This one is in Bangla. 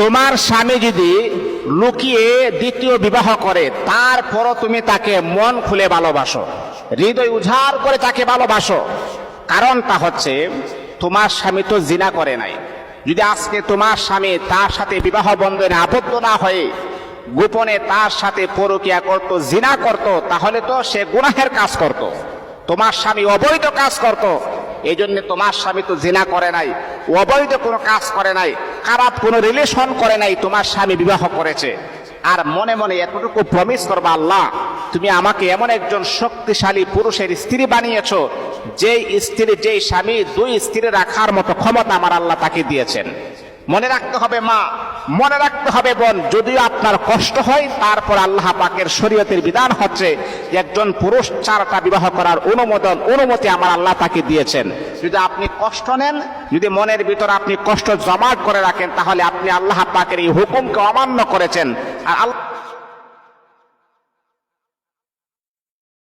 তোমার স্বামী যদি লুকিয়ে দ্বিতীয় বিবাহ করে, তারপরও তুমি তাকে মন খুলে ভালোবাসো, হৃদয় উজাড় করে তাকে ভালোবাসো। কারণটা হচ্ছে, তোমার স্বামী তো জিনা করে নাই। যদি আজকে তোমার স্বামী তার সাথে বিবাহ বন্ধনে আবদ্ধ না হয়ে গোপনে তার সাথে পরকিয়া করত, জিনা করত, তাহলে তো সে গুনাহের কাজ করত। তোমার স্বামী অবৈধ কাজ করত। এই জন্য তোমার স্বামী তো জেনা করে নাই, অবৈধ কোনো কাজ করে নাই, খারাপ কোনো রিলেশন করে নাই, তোমার স্বামী বিবাহ করেছে। আর মনে মনে এতটুকু প্রমিস করবা আল্লাহ, তুমি আমাকে এমন একজন শক্তিশালী পুরুষের স্ত্রী বানিয়েছ, যেই স্ত্রী, যেই স্বামী দুই স্ত্রী রাখার মতো ক্ষমতা আমার আল্লাহ তাকে দিয়েছেন। মনে রাখতে হবে মা মনে রাখতে হবে বোন, যদিও আপনার কষ্ট হয়, তারপর আল্লাহ পাকের শরীয়তের বিধান হচ্ছে একজন পুরুষ চারটা বিবাহ করার অনুমোদন, অনুমতি আমার আল্লাহ তাকে দিয়েছেন। যদি আপনি কষ্ট নেন, যদি মনের ভিতর আপনি কষ্ট জমা করে রাখেন, তাহলে আপনি আল্লাহ পাকের এই হুকুমকে অমান্য করেছেন। আর আল্লাহ